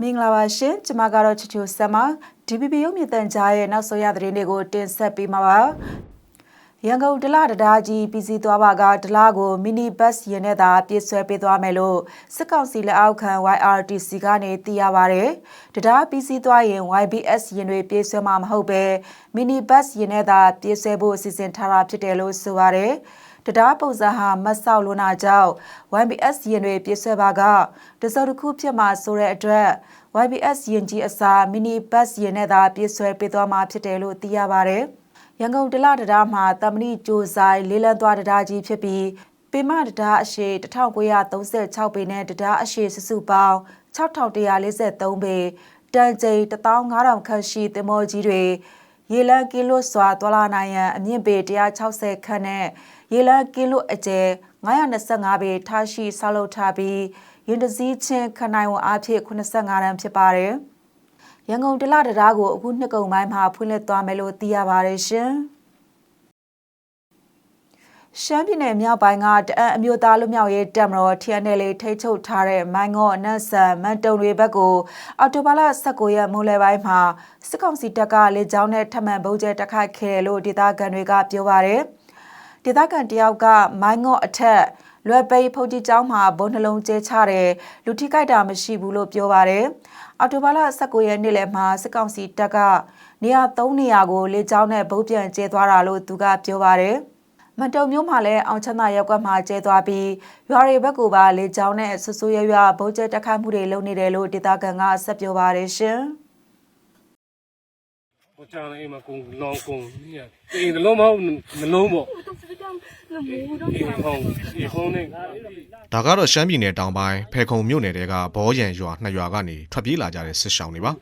မင်္ဂလာပါရှင်ကျမကတော့ချူချူဆမ်မ DPP ရုပ်မြင်သံကြားရဲ့နောက်ဆုံးရသတင်းတွေကိုတင်ဆက်ပေးမှာပါရန်ကုန်ဒလတဒါကြီးပြည်စည်းသွားပါကဒလကိုမီနီဘတ်ယာဉ်နဲ့သာပြည့်ဆွဲပေးသွားမယ်လို့စစ်ကောင်စီလက်အောက်ခံ YRTC ကနေသိရပါဗျ။တဒါပြည်စည်းသွားရင် YBS ယာဉ်တွေပြည့်ဆွဲမှာမဟုတ်ပဲမီနီဘတ်ယာဉ်နဲ့သာပြည့်ဆွဲဖို့အစီအစဉ်ထားတာဖြစ်တယ်လို့ဆိုပါဗျ။ တဒါပုံစံဟာမတ်ဆောက်လွန်းတာကြောင့် YBS ယာဉ်တွေပြည့်ဆွဲပါကတစောတစ်ခုဖြစ်မှာဆိုတဲ့အတွက် YBS ယာဉ်ကြီးအစားမီနီဘတ်ယာဉ်နဲ့သာပြည့်ဆွဲပေးသွားမှာဖြစ်တယ်လို့သိရပါဗျ။ရန်ကုန်ဒလတဒါမှာတမဏိကြိုဆိုင်လေးလံသွားတဒါကြီးဖြစ်ပြီးပေမတဒါအရှိ1936ပေနဲ့တဒါအရှိစုစုပေါင်း6143ပေတန်ချိန်15000ခန့်ရှိသင်္ဘောကြီးတွေ ရေလံကီလိုစွာသွာလာနိုင်ရန်အမြင့်ပေ160ခန့်နဲ့ရေလံကီလိုအကျယ်925ပေထားရှိဆောက်လုပ်ထားပြီးရင်တစည်းချင်းခနိုင်ဝန်အားဖြင့်85တန်းဖြစ်ပါတယ်။ရန်ကုန်တလတရာကိုအခုနှစ်ကုံပိုင်းမှာဖွင့်လှစ်သွားမယ်လို့သိရပါတယ်ရှင်။ ရှမ်းပြည်နယ်မြောက်ပိုင်းကတအံအမျိုးသားလူမျိုးရေးတပ်မတော် TNL ထိတ်ချုပ်ထားတဲ့မိုင်းငေါ့နတ်ဆန်မန်တုံတွေဘက်ကိုအော်တိုဘာလ19ရက်မိုးလယ်ပိုင်းမှာစစ်ကောင်စီတပ်ကလေကြောင်းနဲ့ထပ်မံပုံကျဲတိုက်ခိုက်ခဲ့တယ်လို့ဒေသခံတွေကပြောပါတယ်။ဒေသခံတယောက်ကမိုင်းငေါ့အထက်လွယ်ပိတ်ဖုန်ကြီးကျောင်းမှာဘုံနှလုံးကျဲချတယ်လူထိခိုက်တာမရှိဘူးလို့ပြောပါတယ်။အော်တိုဘာလ19ရက်နေ့လယ်မှာစစ်ကောင်စီတပ်ကနေရာ3နေရာကိုလေကြောင်းနဲ့ဗုံးပြန်ကျဲသွားတာလို့သူကပြောပါတယ်။ မတုံမျိုးမှာလည်းအောင်ချမ်းသာရပ်ကွက်မှာကျဲသွားပြီးရွာတွေဘက်ကပါလေကြောင်းနဲ့ဆူဆူရွရွဗုဒ္ဓတက်ခတ်မှုတွေလုပ်နေတယ်လို့ဒေသခံကဆက်ပြောပါတယ်ရှင်။ပေါ်ချန်အိမ်မှာကုန်းလောင်းကုန်းညအိမ်လုံးမဟုတ်မလုံးပေါ့ဒါကတော့ရှမ်းပြည်နယ်တောင်ပိုင်းဖေခုံမြို့နယ်တဲကဘောရန်ရွာနှစ်ရွာကနေထွက်ပြေးလာကြတဲ့စစ်ရှောင်တွေပါ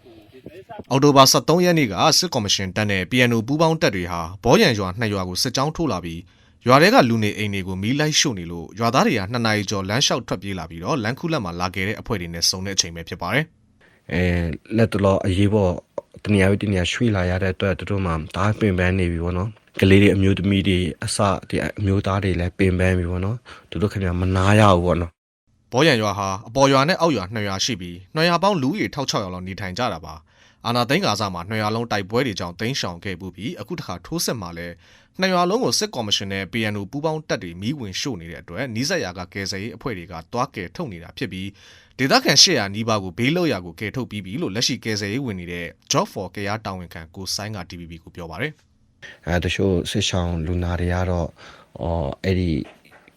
အော်တိုဘာ23ရက်နေ့ကစစ်ကော်မရှင်တပ်နဲ့ PNO ပူးပေါင်းတပ်တွေဟာဘောရန်ရွာနှစ်ရွာကိုစစ်ကြောင်းထိုးလာပြီး ရွာတဲကလူနေအိမ်တွေကိုမီးလိုက်ရှို့နေလို့ရွာသားတွေကနှစ်နာရီကျော်လမ်းလျှောက်ထွက်ပြေးလာပြီးတော့လမ်းခုလက်မှာလာခဲ့တဲ့အဖွဲ့တွေနဲ့စုံတဲ့အချိန်ပဲဖြစ်ပါတယ်အဲလက်တလောအရေးပေါ်တနေရာဝိတနေရာရွှေ့လာရတဲ့အတွက်သူတို့မှဒါပင်ပန်းနေပြီပေါ့နော်ကလေးတွေအမျိုးသမီးတွေအစဒီအမျိုးသားတွေလည်းပင်ပန်းပြီပေါ့နော်သူတို့ခင်ဗျာမနာရဘူးပေါ့နော်ဘောရန်ရွာဟာအပေါ်ရွာနဲ့အောက်ရွာနှစ်ရွာရှိပြီးနှစ်ရွာပေါင်းလူဦးရေ1600လောက်နေထိုင်ကြတာပါ အာနာသိန်းကာစားမှာနှစ်ရွာလုံးတိုက်ပွဲတွေကြောင့်တင်းရှောင်ခဲ့ပူပြီးအခုတစ်ခါထိုးစစ်မှာလည်းနှစ်ရွာလုံးကိုစစ်ကော်မရှင်နဲ့ PNO ပူးပေါင်းတပ်တွေမီးဝင်ရှို့နေတဲ့အတွက်နီးစပ်ရာကကယ်ဆယ်ရေးအဖွဲ့တွေကတွားကယ်ထုတ်နေတာဖြစ်ပြီးဒေသခံ800နီးပါးကိုဘေးလွတ်ရာကိုကယ်ထုတ်ပြီးပြီလို့လက်ရှိကယ်ဆယ်ရေးဝင်နေတဲ့ Job for ကရားတာဝန်ခံကိုဆိုင်းက TVB ကိုပြောပါတယ်အဲတချို့စစ်ဆောင်လူနာတွေကတော့အော်အဲ့ဒီ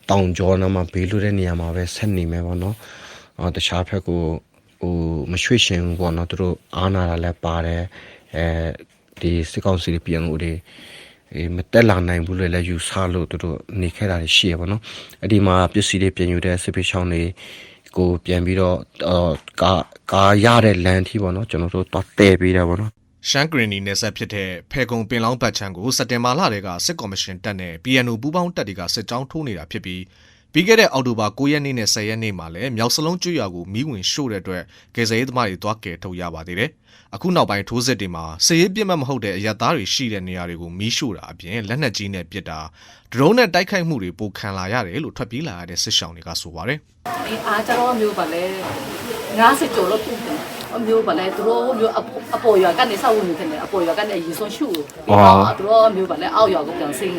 တောင်ကျောနာမှာဘေးလွတ်တဲ့နေရာမှာပဲဆက်နေမယ်ပေါ့နော်အော်တခြားဘက်ကို ဟိုမရွှေ့ရှင်ဘူးပေါ့နော်သူတို့အားနာတာလည်းပါတယ်အဲဒီစစ်ကောင်စီတွေပြန်လို့တွေအေးမတက်လာနိုင်ဘူးလေလည်းယူဆလို့သူတို့နေခဲ့တာရှိရပါတော့အဲ့ဒီမှာပစ္စည်းတွေပြန်ယူတဲ့စစ်ပေးချောင်းတွေကိုပြန်ပြီးတော့အော်ကာကာရတဲ့လမ်းထီပေါ့နော်ကျွန်တော်တို့တော့တဲပေးတယ်ပေါ့နော်ရှမ်းဂရီနီနယ်ဆက်ဖြစ်တဲ့ဖဲကုံပင်လောင်းဘတ်ချန်ကိုစက်တင်ဘာလတည်းကစစ်ကော်မရှင်တပ်နဲ့ PNO ပူးပေါင်းတပ်တွေကစစ်ကြောင်းထိုးနေတာဖြစ်ပြီး ပြီးခဲ့တဲ့အောက်တိုဘာ9ရက်နေ့နဲ့10ရက်နေ့မှာလည်းမြောက်စလုံးကျွော်ကိုမီးဝင်ရှို့တဲ့အတွက်ကယ်ဆယ်ရေးသမားတွေတွားကယ်ထုတ်ရပါသေးတယ်။အခုနောက်ပိုင်းထိုးစစ်တွေမှာစစ်ရေးပြစ်မှတ်မဟုတ်တဲ့အရက်သားတွေရှိတဲ့နေရာတွေကိုမီးရှို့တာအပြင်လက်နက်ကြီးနဲ့ပစ်တာဒရုန်းနဲ့တိုက်ခိုက်မှုတွေပိုခံလာရတယ်လို့ထွက်ပြေးလာရတဲ့စစ်ရှောင်းတွေကဆိုပါတယ်ဒီအားကြတော့မျိုးပါလေ90ကျော်လို့ပြင်တယ်အမျိုးပါလေသူတို့မျိုးအပေါ်ရွာကနေဆောက်ဝင်နေတယ်အပေါ်ရွာကနေရေစွန်ရှုသူတို့မျိုးပါလေအောက်ရွာကိုပြန်ဆင်း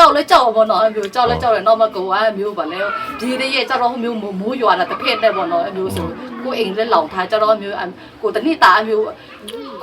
ကြောက်လဲကြောက်ပါတော့အမျိုးကြောက်လဲကြောက်တယ်တော့မကောအမျိုးပါလေဒီတည်းရဲ့ကြောက်တော့မျိုးမိုးရွာတာတစ်ဖက်နဲ့ပေါ့နော်အမျိုးဆိုကိုအိမ်လဲလောင်ထားကြောက်တော့မျိုးကိုတနစ်တာအမျိုး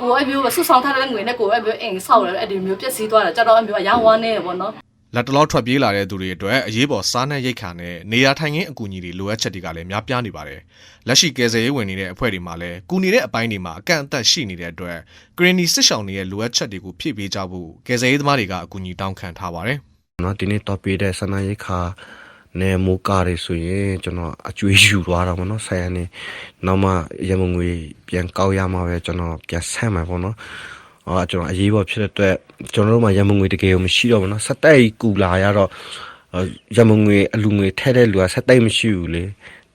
ကိုအမျိုးဆူဆောင်ထားတဲ့ငွေနဲ့ကိုအမျိုးအိမ်ဆောက်တယ်အဲ့ဒီမျိုးပြက်စီးသွားတာကြောက်တော့အမျိုးအရန်ဝမ်းနေပေါ့နော်။လက်တလောထွက်ပြေးလာတဲ့သူတွေအတွက်အရေးပေါ်စားနပ်ရိက္ခာနဲ့နေရာထိုင်ခင်းအကူအညီတွေလိုအပ်ချက်တွေကလည်းများပြားနေပါတယ်။လက်ရှိကယ်ဆယ်ရေးဝင်နေတဲ့အဖွဲ့တွေမှာလည်းကူညီတဲ့အပိုင်းတွေမှာအကန့်အသတ်ရှိနေတဲ့အတွက်ကရင်နီစစ်ရှောင်းတွေရဲ့လိုအပ်ချက်တွေကိုဖြည့်ပေးကြဖို့ကယ်ဆယ်ရေးသမားတွေကအကူအညီတောင်းခံထားပါတယ်။ နော်ဒီနေ့တော့ပေးတဲ့ဆန္ဒရိတ်ခါနဲ့မိုးကားတွေဆိုရင်ကျွန်တော်အကျွေးယူသွားတာပေါ့နော်ဆိုင်ရနေနောက်မှရမငွေပြန်ကောက်ရမှာပဲကျွန်တော်ပြန်ဆက်မှာပေါ့နော်အော်ကျွန်တော်အရေးပေါ်ဖြစ်တဲ့အတွက်ကျွန်တော်တို့မှာရမငွေတကယ်ကိုမရှိတော့ဘူးနော်စက်တိုက်ကူလာရတော့ရမငွေအလူငွေထဲတဲ့လူကစက်တိုက်မရှိဘူးလေ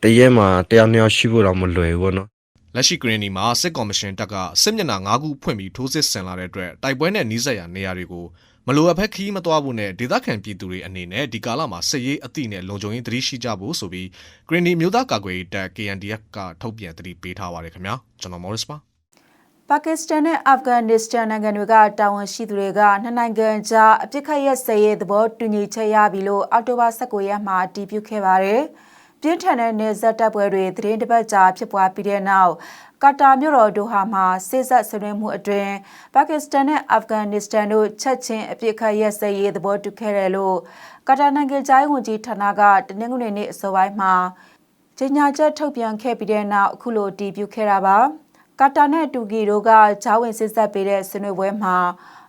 တရက်မှာတယောက်နှစ်ယောက်ရှိဖို့တော့မလွယ်ဘူးပေါ့နော်လက်ရှိဂရင်းနီမှာစစ်ကော်မရှင်တပ်ကစစ်မျက်နှာ၅ခုဖွင့်ပြီးထိုးစစ်ဆင်လာတဲ့အတွက်တိုက်ပွဲနဲ့နှီးစက်ရနေရာတွေကို မလိုအပ်ဘဲခီးမသွားဖို့နဲ့ဒေသခံပြည်သူတွေအနေနဲ့ဒီကာလမှာစစ်ရေးအသည့်နဲ့လုံခြုံရေးသတိရှိကြဖို့ဆိုပြီးဂရင်းနီမျိုးသားကာကွယ်ရေးတပ် KNDF ကထုတ်ပြန်သတိပေးထားပါတယ်ခင်ဗျာကျွန်တော်မော်ရစ်ပါပါကစ္စတန်နဲ့အာဖဂန်နစ္စတန်နိုင်ငံတွေကတာဝန်ရှိသူတွေကနှစ်နိုင်ငံကြားအပြစ်ခတ်ရက်စဲရေးသဘောတူညီချက်ရပြီလို့အောက်တိုဘာ19ရက်မှာတည်ပြုခဲ့ပါတယ်။ ပြင်းထန်တဲ့နေဆက်တပ်ပွဲတွေသတင်းတစ်ပတ်ကြာဖြစ်ပွားပြီးတဲ့နောက်ကာတာမြို့တော်ဒိုဟာမှာစစ်ဆက်ဆွေးနွေးမှုအတွင်းပါကစ္စတန်နဲ့အာဖဂန်နစ္စတန်တို့ချက်ချင်းအပြစ်ခတ်ရက်စဲရေးသဘောတူခဲ့တယ်လို့ကာတာနိုင်ငံသားဝန်ကြီးဌာနကတနင်္ဂနွေနေ့အစောပိုင်းမှာကြေညာချက်ထုတ်ပြန်ခဲ့ပြီးတဲ့နောက်အခုလိုတည်ပြုခဲ့တာပါ။ကာတာနဲ့တူကီတို့ကဂျာဝင်စစ်ဆက်ပေးတဲ့ဆွေးနွေးပွဲမှာ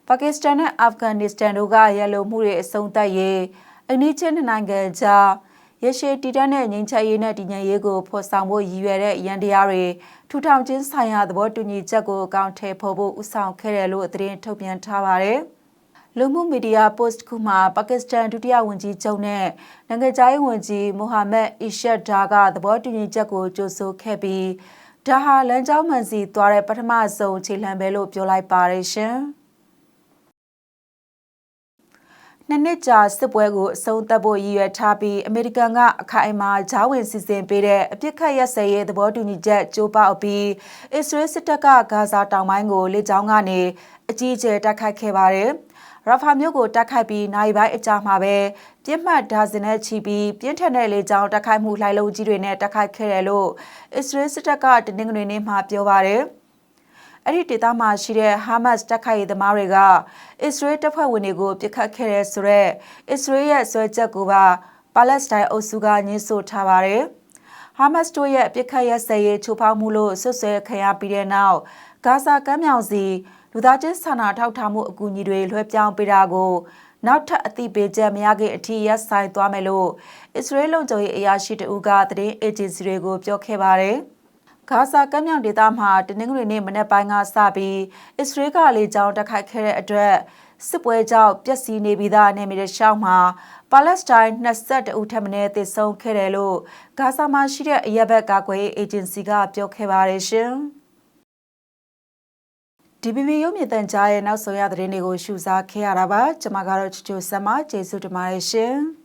ပါကစ္စတန်နဲ့အာဖဂန်နစ္စတန်တို့ကရန်လိုမှုတွေအဆုံးသတ်ရေးအနီးချင်းနှစ်နိုင်ငံကြား ရရှိတည်တတ်တဲ့ငြိမ်းချမ်းရေးနဲ့တည်ငြိမ်ရေးကိုဖော်ဆောင်ဖို့ရည်ရွယ်တဲ့ရန်တရားတွေထူထောင်ခြင်းဆိုင်ရာသဘောတူညီချက်ကိုအကောင့်ထဲပေါ်ဖို့ဥဆောင်ခဲ့တယ်လို့သတင်းထုတ်ပြန်ထားပါတယ်။လူမှုမီဒီယာပို့စ်တစ်ခုမှာပါကစ္စတန်ဒုတိယဝန်ကြီးချုပ်နဲ့နိုင်ငံခြားရေးဝန်ကြီးမိုဟာမက်အီရှက်ဒါကသဘောတူညီချက်ကိုကြိုဆိုခဲ့ပြီးဒါဟာလမ်းကြောင်းမှန်စီသွားတဲ့ပထမဆုံးခြေလှမ်းပဲလို့ပြောလိုက်ပါတယ်ရှင်။ နှစ်နှစ်ကြာစစ်ပွဲကိုအဆုံးသတ်ဖို့ရည်ရွယ်ထားပြီးအမေရိကန်ကအခိုင်အမာဂျားဝင်စီစဉ်ပေးတဲ့အပြစ်ခတ်ရက်စဲရေးသဘောတူညီချက်ကြိုးပအပြီးအစ္စရေးစစ်တပ်ကဂါဇာတောင်ပိုင်းကိုလေကြောင်းကနေအကြီးအကျယ်တိုက်ခိုက်ခဲ့ပါတယ်။ရာဖာမြို့ကိုတိုက်ခိုက်ပြီးနိုင်ပိုင်းအကြာမှာပဲပြစ်မှတ်ဒါဇင်နဲ့ချီပြီးပြင်းထန်တဲ့လေကြောင်းတိုက်ခိုက်မှုလှိုင်လုံးကြီးတွေနဲ့တိုက်ခိုက်ခဲ့တယ်လို့အစ္စရေးစစ်တပ်ကတနင်္ဂနွေနေ့မှာပြောပါတယ်။ အဲ့ဒီဒေသမှာရှိတဲ့ဟာမတ်စ်တပ်ခိုက်ရေးသမားတွေကအစ္စရေးတပ်ဖွဲ့ဝင်တွေကိုပြစ်ခတ်ခဲ့တဲ့ဆိုတော့အစ္စရေးရဲ့ဆွဲချက်ကိုပါပါလက်စတိုင်းအုပ်စုကညှင်းဆို့ထားပါတယ်။ဟာမတ်စ်တို့ရဲ့ပြစ်ခတ်ရစဲရေးချိုးဖောက်မှုလို့ဆွဆွဲခံရပြီးတဲ့နောက်ဂါဇာကမ်းမြောင်စီလူသားချင်းစာနာထောက်ထားမှုအကူအညီတွေလွှဲပြောင်းပေးတာကိုနောက်ထပ်အသိပေးချက်မရခင်အထိရပ်ဆိုင်သွားမယ်လို့အစ္စရေးလုံခြုံရေးအရာရှိတအူးကသတင်းအေဂျင်စီတွေကိုပြောခဲ့ပါတယ်။ ဂါဇာကမ်းမြောင်ဒေသမှာတနင်္ဂနွေနေ့မနက်ပိုင်းကစပြီးအစ္စရေးကလေကြောင်းတိုက်ခိုက်ခဲ့တဲ့အတွက်စစ်ပွဲကြောင့်ပျက်စီးနေပြီးသားနေမြေရှောင်းမှာပါလက်စတိုင်း22ဦးထပ်မံတည်ဆုံခဲ့တယ်လို့ဂါဇာမှာရှိတဲ့အရက်ဘက်ကာကွယ်ရေးအေဂျင်စီကပြောခဲ့ပါတယ်ရှင်။ DBB ရုပ်မြင်သံကြားရဲ့နောက်ဆုံးရသတင်းတွေကိုရှုစားခဲ့ရတာပါကျွန်မကတော့ချူချူဆက်မကျေးဇူးတင်ပါတယ်ရှင်။